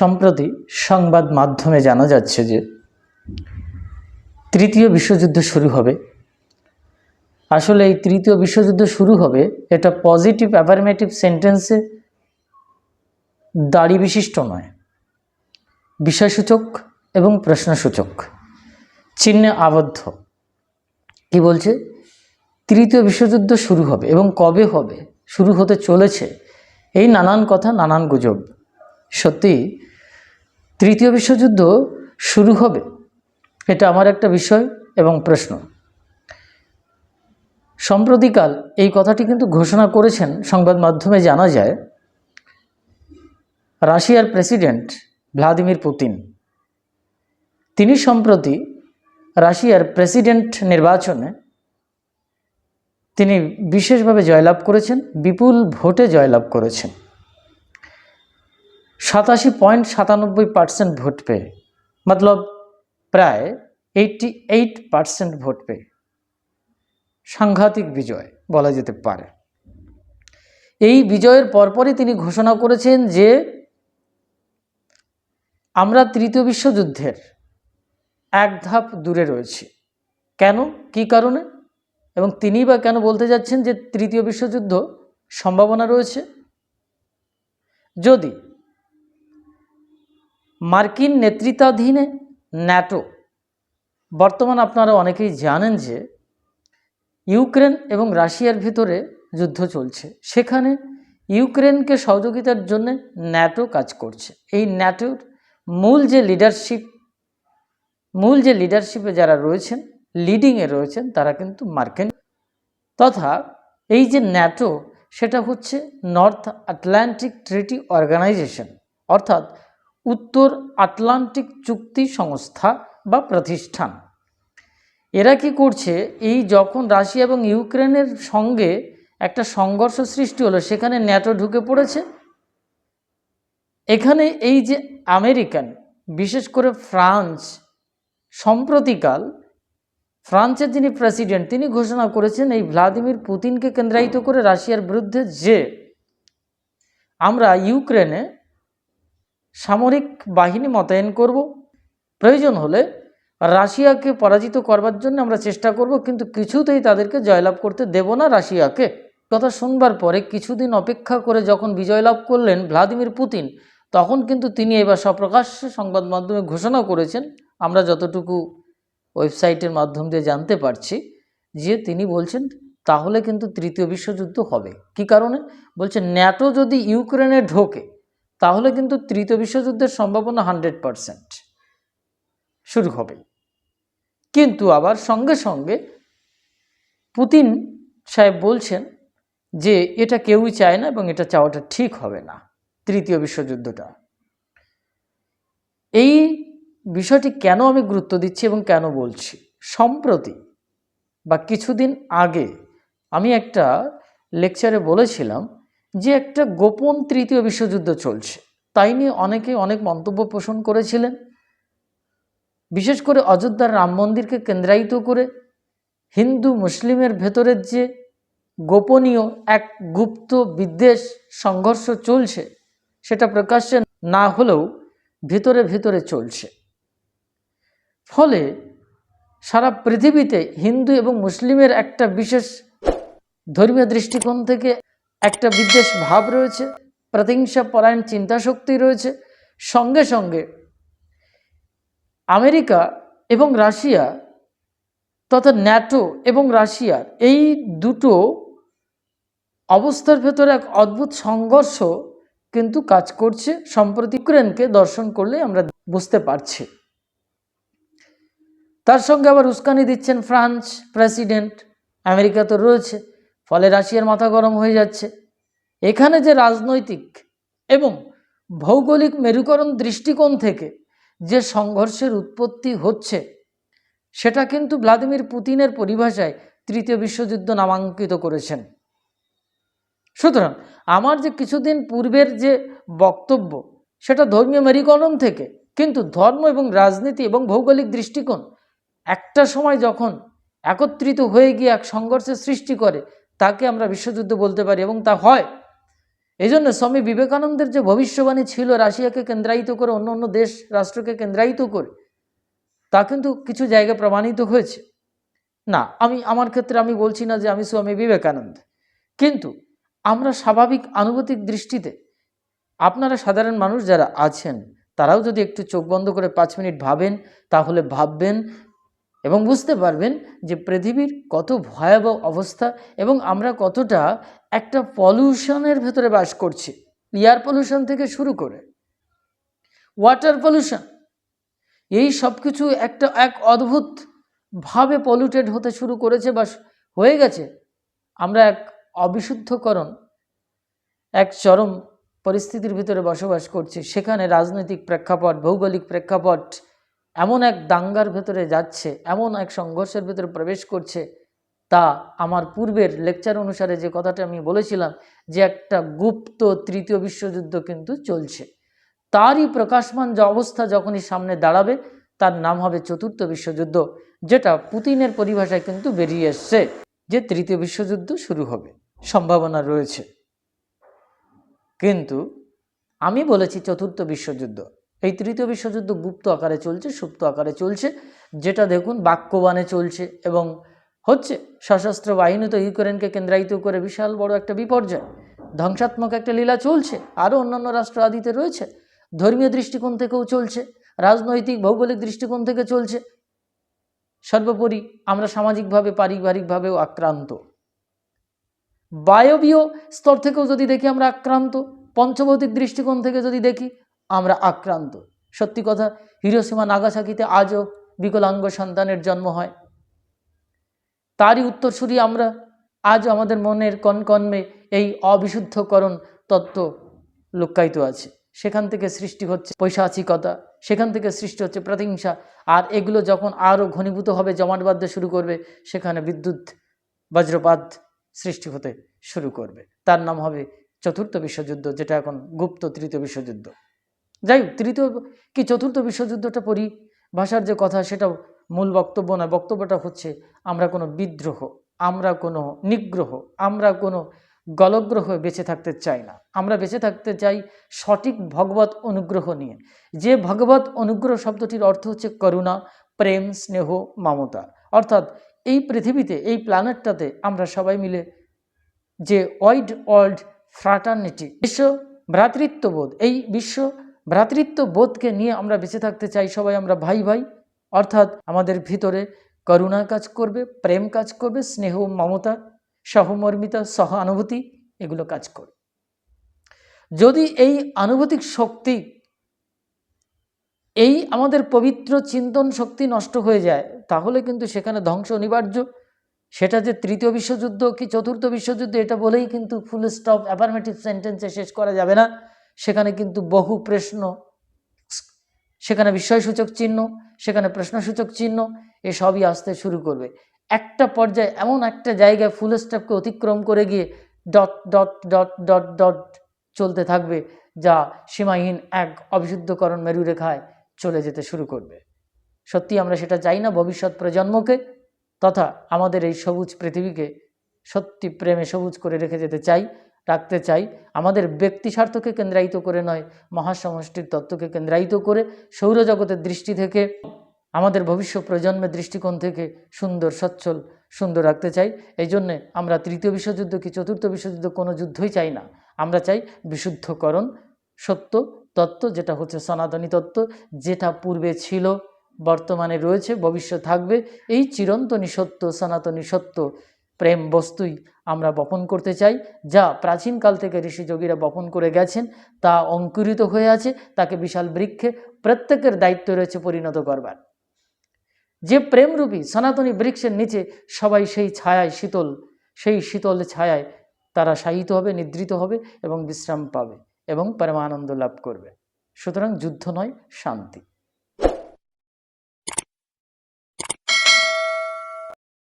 সম্প্রতি সংবাদ মাধ্যমে জানা যাচ্ছে যে তৃতীয় বিশ্বযুদ্ধ শুরু হবে। আসলে এই তৃতীয় বিশ্বযুদ্ধ শুরু হবে এটা পজিটিভ অ্যাফার্মেটিভ সেন্টেন্সে দাড়ি বিশিষ্ট নয়। বিষয়সূচক এবং প্রশ্নসূচক। চিহ্নে আবদ্ধ। কি বলছে? তৃতীয় বিশ্বযুদ্ধ শুরু হবে এবং কবে হবে? শুরু হতে চলেছে। এই নানান কথা, নানান গুজব। সত্যি তৃতীয় বিশ্বযুদ্ধ শুরু হবে। এটা আমার একটা বিষয় এবং প্রশ্ন। সম্প্রতিকাল এই কথাটি কিন্তু ঘোষণা করেছেন, সংবাদ মাধ্যমে জানা যায়, রাশিয়ার প্রেসিডেন্ট ভ্লাদিমির পুতিন। তিনি সম্প্রতি রাশিয়ার প্রেসিডেন্ট নির্বাচনে তিনি বিশেষভাবে জয়লাভ করেছেন, বিপুল ভোটে জয়লাভ করেছেন। সাতাশি পয়েন্ট সাতানব্বই পার্সেন্ট ভোট পেয়ে, মতলব প্রায় এইটটি এইট পার্সেন্ট ভোট পেয়ে। সাংঘাতিক বিজয় বলা যেতে পারে। এই বিজয়ের পরপরই তিনি ঘোষণা করেছেন যে আমরা তৃতীয় বিশ্বযুদ্ধের এক ধাপ দূরে রয়েছি। কেন? কি কারণে? এবং তিনি বা কেন বলতে যাচ্ছেন যে তৃতীয় বিশ্বযুদ্ধ সম্ভাবনা রয়েছে? যদি মার্কিন নেতৃত্বাধীনে ন্যাটো। বর্তমান আপনারা অনেকেই জানেন যে ইউক্রেন এবং রাশিয়ার ভিতরে যুদ্ধ চলছে। সেখানে ইউক্রেনকে সহযোগিতার জন্য ন্যাটো কাজ করছে। এই ন্যাটোর মূল যে লিডারশিপ, মূল যে লিডারশিপে যারা রয়েছেন লিডিংয়ে রয়েছেন, তারা কিন্তু মার্কিন। তথা এই যে ন্যাটো, সেটা হচ্ছে নর্থ আটলান্টিক ট্রিটি অর্গানাইজেশন অর্থাৎ উত্তর আটলান্টিক চুক্তি সংস্থা বা প্রতিষ্ঠান। এরা কি করছে? এই যখন রাশিয়া এবং ইউক্রেনের সঙ্গে একটা সংঘর্ষ সৃষ্টি হলো, সেখানে ন্যাটো ঢুকে পড়েছে। এখানে এই যে আমেরিকান, বিশেষ করে ফ্রান্স, সম্প্রতিকাল ফ্রান্সের যিনি প্রেসিডেন্ট, তিনি ঘোষণা করেছেন এই ভ্লাদিমির পুতিনকে কেন্দ্রায়িত করে রাশিয়ার বিরুদ্ধে যে আমরা ইউক্রেনে সামরিক বাহিনী মোতায়েন করব। প্রয়োজন হলে রাশিয়াকে পরাজিত করবার জন্য আমরা চেষ্টা করব, কিন্তু কিছুতেই তাদেরকে জয়লাভ করতে দেব না রাশিয়াকে। কথা শুনবার পরে কিছুদিন অপেক্ষা করে যখন বিজয় লাভ করলেন ভ্লাদিমির পুতিন, তখন কিন্তু তিনি এবার সপ্রকাশ্যে সংবাদ মাধ্যমে ঘোষণা করেছেন, আমরা যতটুকু ওয়েবসাইটের মাধ্যম দিয়ে জানতে পারছি, যে তিনি বলছেন, তাহলে কিন্তু তৃতীয় বিশ্বযুদ্ধ হবে। কি কারণে? বলছে ন্যাটো যদি ইউক্রেনে ঢোকে তাহলে কিন্তু তৃতীয় বিশ্বযুদ্ধের সম্ভাবনা হান্ড্রেড পারসেন্ট। শুরু হবে কিন্তু আবার সঙ্গে সঙ্গে পুতিন সাহেব বলছেন যে এটা কেউই চায় না এবং এটা চাওয়াটা ঠিক হবে না, তৃতীয় বিশ্বযুদ্ধটা। এই বিষয়টি কেন আমি গুরুত্ব দিচ্ছি এবং কেন বলছি? সম্প্রতি বা কিছুদিন আগে আমি একটা লেকচারে বলেছিলাম যে একটা গোপন তৃতীয় বিশ্বযুদ্ধ চলছে। তাই নিয়ে অনেকে অনেক মন্তব্য পোষণ করেছিলেন। বিশেষ করে অযোধ্যার রাম মন্দিরকে কেন্দ্রায়িত করে হিন্দু মুসলিমের ভেতরের যে গোপনীয় এক গুপ্ত বিদ্বেষ সংঘর্ষ চলছে, সেটা প্রকাশ্যে না হলেও ভিতরে ভিতরে চলছে। ফলে সারা পৃথিবীতে হিন্দু এবং মুসলিমের একটা বিশেষ ধর্মীয় দৃষ্টিকোণ থেকে একটা বিদ্বেষ ভাব রয়েছে, প্রতিহিংসা পরায়ণ চিন্তাশক্তি রয়েছে। সঙ্গে সঙ্গে আমেরিকা এবং রাশিয়া তথা ন্যাটো এবং রাশিয়ার এই দুটো অবস্থার ভেতরে এক অদ্ভুত সংঘর্ষ কিন্তু কাজ করছে। সম্প্রতি ইউক্রেনকে দর্শন করলে আমরা বুঝতে পারছি। তার সঙ্গে আবার উস্কানি দিচ্ছেন ফ্রান্স প্রেসিডেন্ট। আমেরিকা তো রয়েছে। ফলে রাশিয়ার মাথা গরম হয়ে যাচ্ছে। এখানে যে রাজনৈতিক এবং ভৌগোলিক মেরুকরণ দৃষ্টিকোণ থেকে যে সংঘর্ষের উৎপত্তি হচ্ছে, সেটা কিন্তু ভ্লাদিমির পুতিনের পরিভাষায় তৃতীয় বিশ্বযুদ্ধ নামাঙ্কিত করেছেন। সুতরাং আমার যে কিছুদিন পূর্বের যে বক্তব্য, সেটা ধর্মীয় মেরুকরণ থেকে, কিন্তু ধর্ম এবং রাজনীতি এবং ভৌগোলিক দৃষ্টিকোণ একটা সময় যখন একত্রিত হয়ে গিয়ে এক সংঘর্ষের সৃষ্টি করে তাকে আমরা বিশ্বযুদ্ধ বলতে পারি এবং তা হয়। এই জন্য স্বামী বিবেকানন্দের যে ভবিষ্যবাণী ছিল রাশিয়াকে কেন্দ্রায়িত করে, অন্য অন্য দেশ রাষ্ট্রকে কেন্দ্রায়িত করে, তা কিন্তু কিছু জায়গায় প্রমাণিত হয়েছে। না, আমি, আমার ক্ষেত্রে আমি বলছি না যে আমি স্বামী বিবেকানন্দ। কিন্তু আমরা স্বাভাবিক আনুভূতিক দৃষ্টিতে, আপনারা সাধারণ মানুষ যারা আছেন, তারাও যদি একটু চোখ বন্ধ করে পাঁচ মিনিট ভাবেন, তাহলে ভাববেন এবং বুঝতে পারবেন যে পৃথিবীর কত ভয়াবহ অবস্থা এবং আমরা কতটা একটা পলিউশনের ভেতরে বাস করছি এয়ার পলিউশন থেকে শুরু করে ওয়াটার পলিউশন এই সব কিছু একটা, এক অদ্ভুত ভাবে পলিউটেড হতে শুরু করেছে বা হয়ে গেছে। আমরা এক অবিশুদ্ধকরণ, এক চরম পরিস্থিতির ভিতরে বসবাস করছি। সেখানে রাজনৈতিক প্রেক্ষাপট, ভৌগোলিক প্রেক্ষাপট এমন এক দাঙ্গার ভেতরে যাচ্ছে, এমন এক সংঘর্ষের ভেতরে প্রবেশ করছে, তা আমার পূর্বের লেকচার অনুসারে যে কথাটা আমি বলেছিলাম, যে একটা গুপ্ত তৃতীয় বিশ্বযুদ্ধ কিন্তু চলছে। তারই প্রকাশমান যে অবস্থা যখনই সামনে দাঁড়াবে, তার নাম হবে চতুর্থ বিশ্বযুদ্ধ, যেটা পুতিনের পরিভাষায় কিন্তু বেরিয়ে এসছে যে তৃতীয় বিশ্বযুদ্ধ শুরু হবে, সম্ভাবনা রয়েছে। কিন্তু আমি বলেছি চতুর্থ বিশ্বযুদ্ধ। এই তৃতীয় বিশ্বযুদ্ধ গুপ্ত আকারে চলছে, সুপ্ত আকারে চলছে, যেটা দেখুন বাক্যবানে চলছে এবং হচ্ছে সশস্ত্র বাহিনী তো ইউক্রেনকে কেন্দ্রায়িত করে বিশাল বড় একটা বিপর্যয়। ধ্বংসাত্মক একটা লীলা চলছে, আরও অন্যান্য রাষ্ট্র আদিতে রয়েছে, ধর্মীয় দৃষ্টিকোণ থেকেও চলছে, রাজনৈতিক, ভৌগোলিক দৃষ্টিকোণ থেকে চলছে, সর্বোপরি আমরা সামাজিকভাবে, পারিবারিকভাবেও আক্রান্ত। বায়বীয় স্তর থেকেও যদি দেখি আমরা আক্রান্ত, পঞ্চভৌতিক দৃষ্টিকোণ থেকে যদি দেখি আমরা আক্রান্ত। সত্যি কথা, হিরোসীমা নাগাসাকিতে আজও বিকলাঙ্গ সন্তানের জন্ম হয়। তারই উত্তরসূরি আমরা আজ আমাদের মনের কনকন্মে এই অবিশুদ্ধকরণ তত্ত্ব লুক্কায়িত আছে। সেখান থেকে সৃষ্টি হচ্ছে পৈশাচিকতা, সেখান থেকে সৃষ্টি হচ্ছে প্রতিহিংসা, আর এগুলো যখন আরও ঘনীভূত হবে, জমাট বাঁধতে শুরু করবে, সেখানে বিদ্যুৎ বজ্রপাত সৃষ্টি হতে শুরু করবে। তার নাম হবে চতুর্থ বিশ্বযুদ্ধ, যেটা এখন গুপ্ত তৃতীয় বিশ্বযুদ্ধ। যাই হোক, তৃতীয় কি চতুর্থ বিশ্বযুদ্ধটা পরিভাষার যে কথা সেটা মূল বক্তব্য নয় বক্তব্যটা হচ্ছে আমরা কোনো বিদ্রোহ, আমরা কোনো নিগ্রহ, আমরা কোনো গলগ্রহ বেঁচে থাকতে চাই না। আমরা বেঁচে থাকতে চাই সঠিক ভগবত অনুগ্রহ নিয়ে। যে ভগবত অনুগ্রহ শব্দটির অর্থ হচ্ছে করুণা, প্রেম, স্নেহ, মমতা। অর্থাৎ এই পৃথিবীতে, এই প্ল্যানেটটাতে আমরা সবাই মিলে যে ওয়াইড ওয়ার্ল্ড ফ্রাটার্নিটি বিশ্ব ভ্রাতৃত্ববোধ, এই বিশ্ব ভ্রাতৃত্ববোধকে নিয়ে আমরা বেঁচে থাকতে চাই, সবাই আমরা ভাই ভাই। অর্থাৎ আমাদের ভিতরে করুণা কাজ করবে, প্রেম কাজ করবে, স্নেহ, মমতা, সহমর্মিতা সহানুভূতি এগুলো কাজ করবে। যদি এই আনুভূতিক শক্তি, এই আমাদের পবিত্র চিন্তন শক্তি নষ্ট হয়ে যায়, তাহলে কিন্তু সেখানে ধ্বংস অনিবার্য। সেটা যে তৃতীয় বিশ্বযুদ্ধ কি চতুর্থ বিশ্বযুদ্ধ, এটা বলেই কিন্তু ফুল স্টপ অ্যাফার্মেটিভ সেন্টেন্সে শেষ করা যাবে না। সেখানে কিন্তু বহু প্রশ্ন, সেখানে বিস্ময়সূচক চিহ্ন, সেখানে প্রশ্নসূচক চিহ্ন এসবই আসতে শুরু করবে। একটা পর্যায়ে এমন একটা জায়গায় ফুল স্টপকে অতিক্রম করে গিয়ে dot dot dot dot dot চলতে থাকবে, যা সীমাহীন এক অবিশুদ্ধকরণ মেরুরেখায় চলে যেতে শুরু করবে। সত্যি আমরা সেটা চাই না ভবিষ্যৎ প্রজন্মকে, তথা আমাদের এই সবুজ পৃথিবীকে সত্যি প্রেমে সবুজ করে রেখে যেতে চাই। রাখতে চাই। আমাদের ব্যক্তি স্বার্থকে কেন্দ্রায়িত করে নয়, মহাসমষ্টির তত্ত্বকে কেন্দ্রায়িত করে সৌরজগতের দৃষ্টি থেকে, আমাদের ভবিষ্য প্রজন্মের দৃষ্টিকোণ থেকে সুন্দর, সচ্ছল, সুন্দর রাখতে চাই। এই জন্যে আমরা তৃতীয় বিশ্বযুদ্ধ কি চতুর্থ বিশ্বযুদ্ধ কোনো যুদ্ধই চাই না। আমরা চাই বিশুদ্ধকরণ, সত্য তত্ত্ব, যেটা হচ্ছে সনাতনী তত্ত্ব, যেটা পূর্বে ছিল, বর্তমানে রয়েছে, ভবিষ্যৎ থাকবে। এই চিরন্তনী সত্য, সনাতনী সত্য প্রেম বস্তুই আমরা বপন করতে চাই। যা প্রাচীনকাল থেকে ঋষিযোগীরা বপন করে গেছেন, তা অঙ্কুরিত হয়ে আছে, তাকে বিশাল বৃক্ষে প্রত্যেকের দায়িত্ব রয়েছে পরিণত করবার। যে প্রেমরূপী সনাতনী বৃক্ষের নিচে সবাই সেই ছায়ায় শীতল, সেই শীতল ছায়ায় তারা শায়িত হবে, নিদ্রিত হবে এবং বিশ্রাম পাবে এবং পরমানন্দ লাভ করবে। সুতরাং যুদ্ধ নয়, শান্তি।